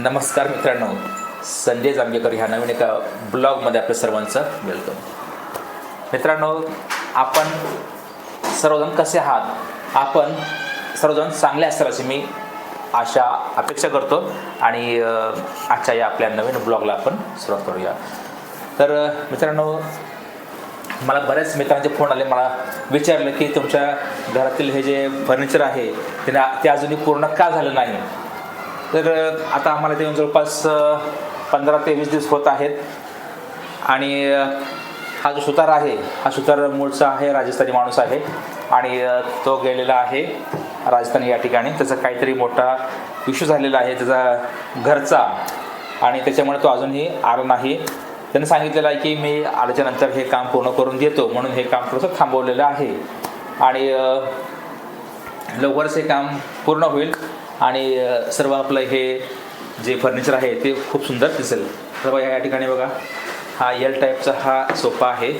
नमस्कार मित्रांनो संजय जांभेकर ह्या नवीन एका ब्लॉगमध्ये आपल्या सर्वांचं वेलकम मित्रांनो आपण सर्वजण कसे आहात? आपण सर्वजण चांगले असतात अशी मी आशा अपेक्षा करतो आणि आजच्या या आपल्या नवीन ब्लॉगला आपण सुरुवात करूया. तर मित्रांनो मला बऱ्याच मित्रांचे फोन आले. मला विचारलं की तुमच्या घरातील हे जे फर्निचर आहे ते ते अजूनही पूर्ण का झालं नाही? तर आता आम्हाला ते येऊन जवळपास पंधरा ते वीस दिवस होत आहेत. आणि हा जो सुतार आहे हा सुतार मूळचा आहे राजस्थानी माणूस आहे. आणि तो गेलेला आहे राजस्थानी या ठिकाणी. त्याचा काहीतरी मोठा इश्यू झालेला आहे. त्याचा घरचा. आणि त्याच्यामुळे तो अजूनही आला नाही. त्यांनी सांगितलेलं आहे की मी आल्याच्यानंतर हे काम पूर्ण करून देतो. म्हणून हे काम थोडंसं थांबवलेलं आहे. आणि लवकरच हे काम पूर्ण होईल. आणि सर्व आपलं हे जे फर्निचर आहे ते खूप सुंदर दिसेल. तर बघा या ठिकाणी बघा. हा एल टाईपचा हा सोफा आहे.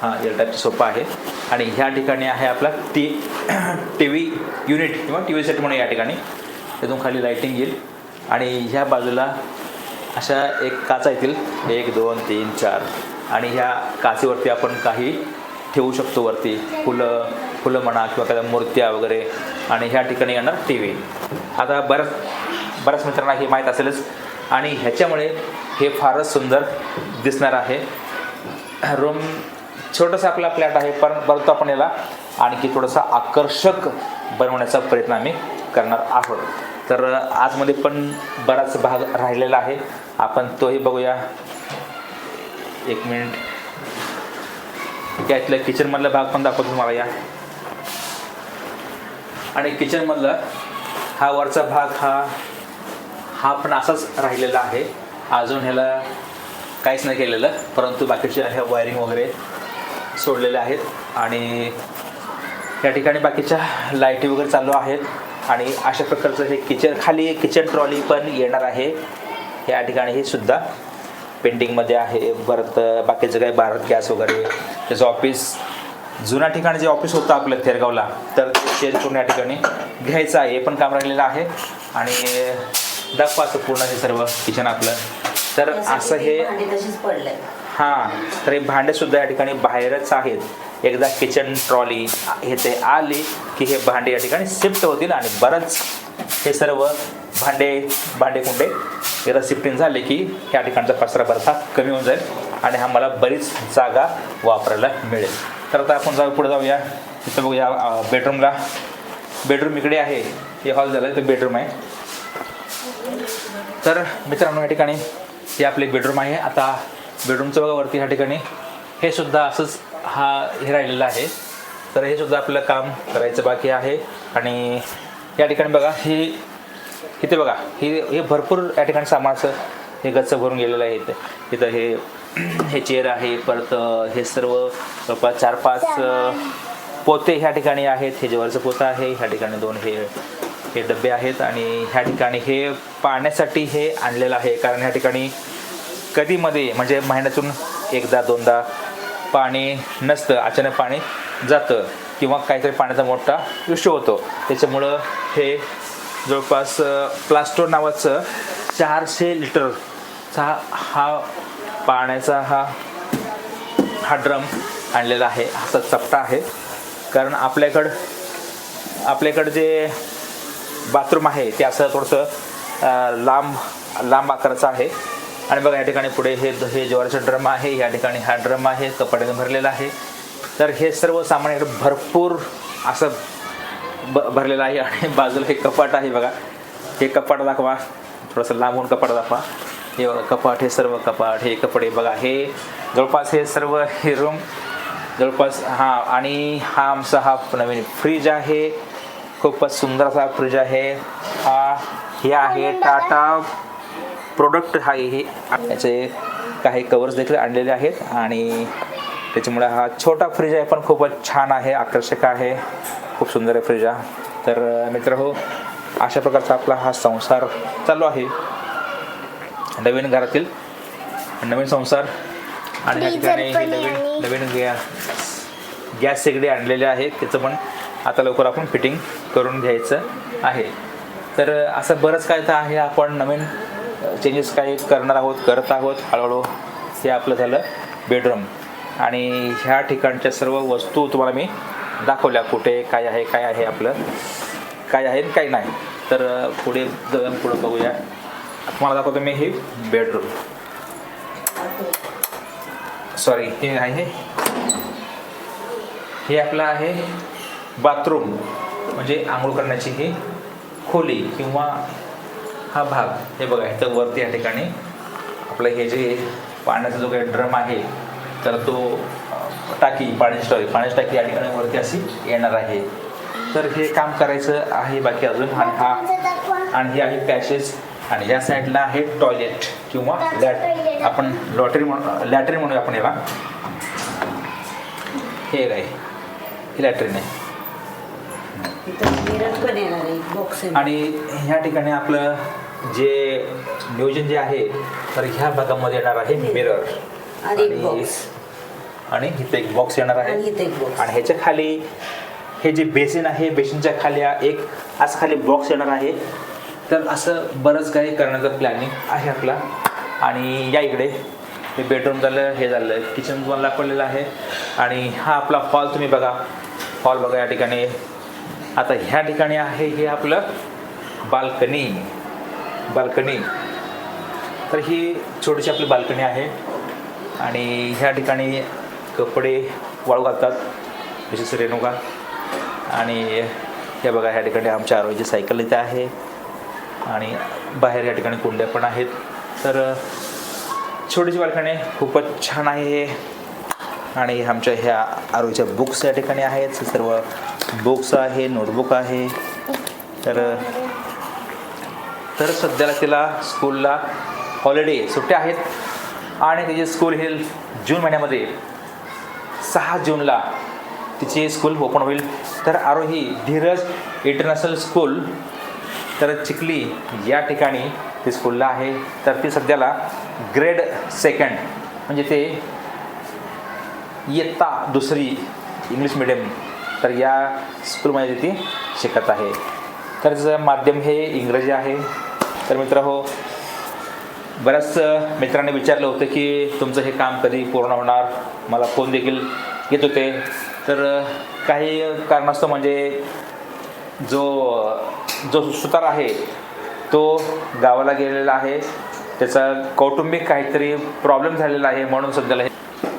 हा एल टाईपचा सोफा आहे. आणि ह्या ठिकाणी आहे आपला टी टी व्ही युनिट किंवा टी व्ही सेट म्हणून या ठिकाणी. त्यातून खाली लाईटिंग येईल. आणि ह्या बाजूला अशा एक काचा येतील. एक दोन तीन चार. आणि ह्या काचेवरती आपण काही ठेवू शकतो वरती. फुलं फुलं म्हणा किंवा काही मूर्त्या वगैरे आणि ह्या ठिकाणी येणार टी व्ही आता बऱ्याच बऱ्याच मित्रांना हे माहीत असेलच. आणि ह्याच्यामुळे हे फारच सुंदर दिसणार आहे. रूम छोटंसं आपला फ्लॅट आहे पण परंतु आपण याला. आणखी थोडंसं आकर्षक बनवण्याचा प्रयत्न आम्ही करणार आहोत. तर आजमध्ये पण बराच भाग राहिलेला आहे. आपण तोही बघूया. एक मिनिट. त्यातलं किचनमधला भाग पण दाखवतो तुम्हाला या. आणि किचनमधला हा वरचा भाग हा हा पण असाच राहिलेला आहे. अजून ह्याला काहीच नाही केलेलं परंतु बाकीच्या ह्या वायरिंग वगैरे सोडलेल्या आहेत. आणि या ठिकाणी बाकीच्या लाईटी वगैरे चालू आहेत. आणि अशा प्रकारचं हे किचन खाली किचन ट्रॉली पण येणार आहे. या ठिकाणी हे सुद्धा पेंटिंगमध्ये आहे. परत बाकीचं काही भारत गॅस वगैरे त्याचं ऑफिस जुन्या ठिकाणी जे ऑफिस होतं आपलं थेरगावला तर ते चेंज करून या ठिकाणी घ्यायचं आहे. हे पण काम राहिलेलं आहे. आणि दाखवा असं पूर्ण हे सर्व किचन आपलं. तर असं हे हां तर हे भांडे सुद्धा या ठिकाणी बाहेरच आहेत. एकदा किचन ट्रॉली हे ते आली की हे भांडे या ठिकाणी शिफ्ट होतील आणि बरंच हे सर्व भांडे भांडे कुंडे एकदा शिफ्टिंग झाले की या ठिकाणचा पसरा बरथा कमी होऊन जाईल. आणि हा मला बरीच जागा वापरायला मिळेल. तर आता आपण जाऊ पुढे जाऊया. इथं बघूया बेडरूमला बेडरूम इकडे आहे. हे हॉल झालं ते बेडरूम आहे. तर मित्रांनो या ठिकाणी हे आपले बेडरूम आहे. आता बेडरूमचं बघा वरती ह्या ठिकाणी. हे सुद्धा असंच हा हे राहिलेलं आहे. तर हे सुद्धा आपलं काम करायचं बाकी आहे. आणि या ठिकाणी बघा हे इथे बघा हे हे भरपूर या ठिकाणी सामान असं हे गच्च भरून गेलेलं आहे. इथे इथं हे हे चेअर आहे. परत हे सर्व जवळपास चार पाच पोते ह्या ठिकाणी आहेत. हे जेवरचं पोतं आहे. ह्या ठिकाणी दोन हे हे डबे आहेत. आणि ह्या ठिकाणी हे पाण्यासाठी हे आणलेलं आहे. कारण ह्या ठिकाणी कधीमध्ये म्हणजे महिन्यातून एकदा दोनदा पाणी नसतं. अचानक पाणी जातं. किंवा काहीतरी पाण्याचा मोठा इश्यू होतो. त्याच्यामुळं हे जवळपास प्लास्टोर नावाचं चारशे चा हा पाण्याचा हा हा ड्रम आणलेला आहे. असा चपटा आहे. कारण आपल्याकडं आपल्याकडं जे बाथरूम आहे ते असं थोडंसं लांब लांब आकाराचं आहे. आणि बघा या ठिकाणी पुढे हे हे ज्वारीचा ड्रम आहे या ठिकाणी हा ड्रम आहे कपड्याने भरलेला आहे. तर हे सर्व सामान इकडे भरपूर असं ब भरलेलं आहे. आणि बाजूला हे कपाट आहे बघा. हे कपाट दाखवा. थोडंसं लांबून कपाट दाखवा. हे बघा कपाट हे सर्व कपाट हे कपडे बघा हे जवळपास हे सर्व हे रूम जवळपास हां आणि हा आमचा हा नवीन फ्रीज आहे. खूपच सुंदर असा फ्रीज आहे. हा हे आहे टाटा प्रोडक्ट हा हे. याचे काही कवर्स देखील आणलेले आहेत आणि त्याच्यामुळे हा छोटा फ्रीज आहे पण खूपच छान आहे आकर्षक आहे. खूप सुंदर आहे फ्रीज हा. तर मित्र हो अशा प्रकारचा आपला हा संसार चालू आहे. नवीन घरातील नवीन संसार आणि या ठिकाणी हे नवीन नवीन गॅस गॅस शेगडी आणलेले आहेत त्याचं पण आता लवकर आपण फिटिंग करून घ्यायचं आहे. तर असं बरंच काय तर आहे आपण नवीन चेंजेस काही करणार आहोत करत आहोत हळूहळू हे आपलं झालं बेडरूम आणि ह्या ठिकाणच्या सर्व वस्तू तुम्हाला मी दाखवल्या कुठे काय आहे काय आहे आपलं काय आहे काय नाही. तर पुढे पुढं बघूया. तुम्हाला दाखवतो मी हे बेडरूम सॉरी हे आहे हे. आपलं आहे बाथरूम म्हणजे आंघोळ करण्याची ही खोली किंवा हा भाग. हे बघा इथं वरती या ठिकाणी आपलं हे जे पाण्याचा जो काही ड्रम आहे तर तो टाकी पाण्याची सॉरी पाण्याची टाकी या ठिकाणी वरती अशी येणार आहे. तर हे काम करायचं आहे बाकी अजून. आणि हा आणि हे आहे पॅशेज आणि या साईडला आहे टॉयलेट किंवा लॅट आपण लॉटरी म्हणू लॅटरीन म्हणूया आपण याला. हे आहे ही लॅटरीन आहे इथं मिरर पण येणार आहे बॉक्स आणि ह्या ठिकाणी आपलं जे नियोजन जे आहे तर ह्या भागामध्ये येणार आहे मिरर. आणि इथे एक बॉक्स येणार आणि आहे इथे एक बॉक्स आणि ह्याच्या खाली हे जे बेसिन आहे बेसिनच्या खाली हा एक असं खाली बॉक्स येणार आहे. तर असं बरंच काही करण्याचं प्लॅनिंग आहे आपला. आणि या इकडे हे बेडरूम झालं हे झालं किचन तुम्हाला दाखवलेलं आहे. आणि हा आपला हॉल तुम्ही बघा. हॉल बघा या ठिकाणी. आता ह्या ठिकाणी आहे हे आपलं बाल्कनी बाल्कनी तर ही छोटीशी आपली बाल्कनी आहे. आणि ह्या ठिकाणी कपडे वाळू घालतात विशेष रेणुका. आणि हे बघा ह्या ठिकाणी आमच्या आरोग्य सायकल इथे आहे. आणि बाहेर या ठिकाणी कुंड्या पण आहेत. तर छोटीशी बाल्कनी खूपच छान आहे. हे आणि आमच्या ह्या आरोच्या बुक्स या ठिकाणी आहेत. सर्व बुक्स आहे नोटबुक आहे. तर तर सध्याला तिला स्कूलला हॉलिडे सुट्ट्या आहेत. आणि तिची स्कूल हे जून महिन्यामध्ये. सहा जूनला तिची स्कूल ओपन होईल. तर आरोही धीरज इंटरनॅशनल स्कूल तर चिखली या ठिकाणी ती स्कूलला आहे. तर ती सध्याला ग्रेड सेकंड म्हणजे ते इयत्ता दुसरी इंग्लिश मिडियम तर या स्कूलमध्ये ती शिकत आहे. तर तिचं माध्यम हे इंग्रजी आहे. तर मित्र हो बऱ्याच मित्रांनी विचारलं होतं की तुमचं हे काम कधी पूर्ण होणार? मला फोन देखील येत होते. तर काही कारणास्तव म्हणजे जो जो सुतार आहे तो गावाला गेलेला आहे. त्याचा कौटुंबिक काहीतरी प्रॉब्लेम झालेला आहे म्हणून सध्याला हे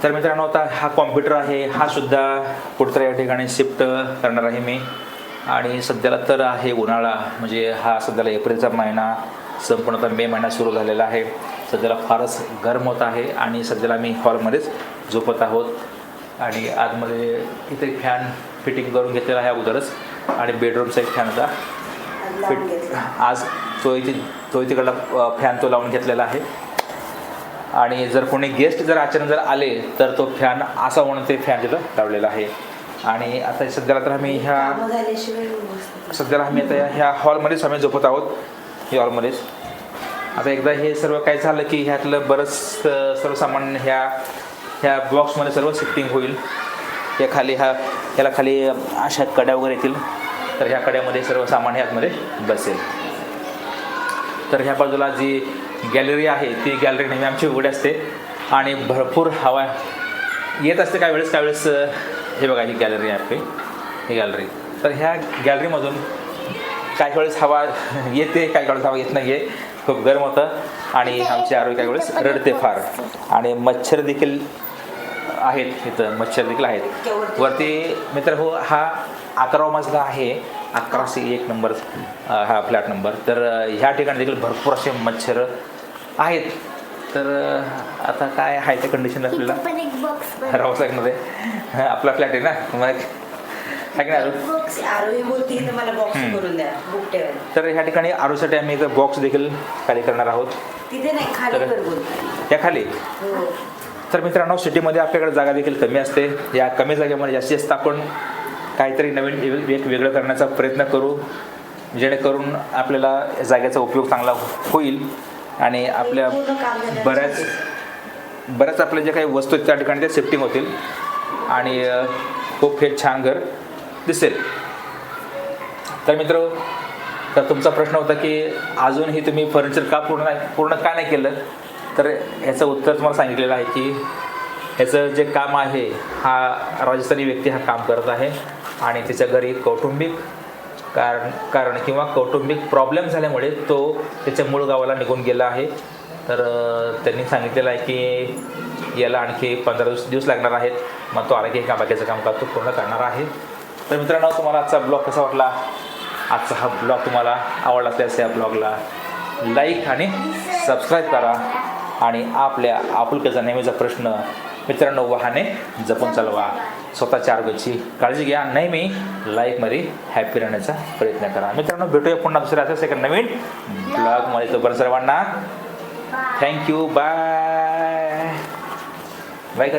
तर मित्रांनो आता हा कॉम्प्युटर आहे. हा सुद्धा कुठतरी या ठिकाणी शिफ्ट करणार आहे मी. आणि सध्याला तर आहे उन्हाळा. म्हणजे हा सध्याला एप्रिलचा महिना. संपूर्णतः मे महिना सुरू झालेला आहे. सध्याला फारच गरम होत आहे आणि सध्याला मी हॉलमध्येच झोपत आहोत. आणि आतमध्ये इथे फॅन फिटिंग करून घेतलेला आहे अगोदरच. आणि बेडरूमचा एक फॅन होता. फिट आज तो इथे तो तिकडला फॅन तो लावून घेतलेला आहे. आणि जर कोणी गेस्ट जर अचानक जर आले तर तो फॅन असा म्हणून ते फॅन तिथं लावलेला आहे. आणि आता सध्याला तर आम्ही ह्या सध्याला आम्ही आता ह्या हॉलमध्येच आम्ही झोपत आहोत. ह्या हॉलमध्येच. आता एकदा हे सर्व काय झालं की ह्यातलं बरंच सर्वसामान्य सर्व सामान ह्या ह्या बॉक्समध्ये सर्व शिफ्टिंग होईल. या खाली ह्या ह्याला खाली अशा कड्या वगैरे येतील. तर ह्या कड्यामध्ये सर्व सामान ह्यातमध्ये बसेल. तर ह्या बाजूला जी गॅलरी आहे ती गॅलरी नेहमी आमची उघडी असते आणि भरपूर हवा येत असते काही वेळेस काय वेळेस हे बघा ही गॅलरी आहे आपली. ही गॅलरी. तर ह्या गॅलरीमधून काही वेळेस हवा येते काही वेळेस हवा येत नाही आहे खूप गरम होतं आणि आमचे आरोग्य काही वेळेस रडते फार. आणि मच्छर देखील आहेत इथं मच्छर देखील आहेत. वरती मित्र हो हा अकरावा मजला आहे. अकराशे एक नंबर हा फ्लॅट नंबर. तर ह्या ठिकाणी देखील भरपूर असे मच्छर आहेत. तर आता काय आहे त्या कंडिशन आपल्याला? राहावंच लागणार आहे. आपला फ्लॅट आहे ना? मग तर ह्या ठिकाणी आरूसाठी आम्ही एक बॉक्स देखील खाली करणार आहोत. नाही खाली तर- त्या खाली. हो. तर मित्रांनो सिटीमध्ये आपल्याकडे जागा देखील कमी असते. या कमी जागेमध्ये जास्तीत जास्त आपण काहीतरी नवीन एक वेगळं करण्याचा प्रयत्न करू जेणेकरून आपल्याला या जागेचा उपयोग चांगला होईल आणि आपल्या बऱ्याच बऱ्याच आपल्या जे काही वस्तू आहेत त्या ठिकाणी ते शिफ्टिंग होतील. आणि खूप हे छान घर दिसेल. तर मित्र तर तुमचा प्रश्न होता की अजूनही तुम्ही फर्निचर का पूर्ण नाही पूर्ण का नाही केलं? तर ह्याचं उत्तर तुम्हाला सांगितलेलं आहे की ह्याचं जे काम आहे हा राजस्थानी व्यक्ती हा काम करत आहे. आणि त्याच्या घरी कौटुंबिक कारण कारण किंवा कौटुंबिक प्रॉब्लेम झाल्यामुळे तो त्याच्या मूळ गावाला निघून गेला आहे. तर त्यांनी सांगितलेलं आहे की याला आणखी पंधरा दिवस दिवस लागणार आहेत. मग तो आला की हे काम बाकीचं काम तो पूर्ण करणार आहे. तर मित्रांनो तुम्हाला आजचा ब्लॉग कसा वाटला? आजचा हा ब्लॉग तुम्हाला आवडला असल्यास या ब्लॉगला लाईक आणि सबस्क्राईब करा. आणि आपल्या आपुलकीचा नेहमीचा प्रश्न मित्रांनो वाहने जपून चालवा. स्वतःच्या आरोग्याची काळजी घ्या. नेहमी लाईफमध्ये हॅपी राहण्याचा प्रयत्न करा. मित्रांनो भेटूया पुन्हा दुसऱ्या असंच एका नवीन ब्लॉगमध्ये तोपर्यंत सर्वांना थँक्यू बाय बाय